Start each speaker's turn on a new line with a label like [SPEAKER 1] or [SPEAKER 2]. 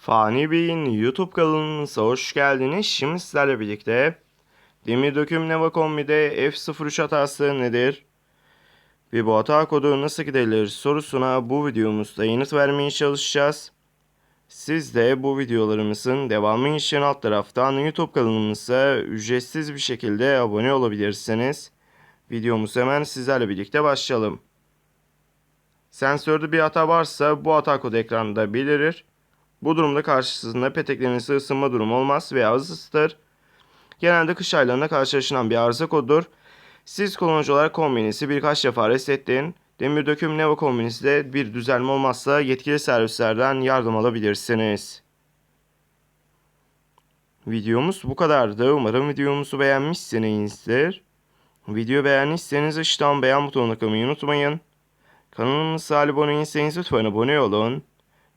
[SPEAKER 1] Fani Bey'in YouTube kanalımıza hoş geldiniz. Şimdi sizlerle birlikte Demir Döküm Neva Kombi'de F03 hatası nedir? Ve bu hata kodu nasıl giderilir sorusuna bu videomuzda yanıt vermeye çalışacağız. Siz de bu videolarımızın devamı için alt taraftan YouTube kanalımıza ücretsiz bir şekilde abone olabilirsiniz. Videomuz hemen sizlerle birlikte başlayalım. Sensörde bir hata varsa bu hata kodu ekranda belirir. Bu durumda karşısında peteklerinizde ısınma durumu olmaz veya hız ısıtır. Genelde kış aylarında karşılaşılan bir arıza kodudur. Siz kullanıcı olarak kombinizi birkaç defa resetleyin. Demir döküm Neva kombinizde bir düzelme olmazsa yetkili servislerden yardım alabilirsiniz. Videomuz bu kadardı. Umarım videomuzu beğenmişsinizdir. Video beğendiyseniz aşağıdan beğen butonuna tıklamayı unutmayın. Kanalımıza abone değilseniz lütfen abone olun.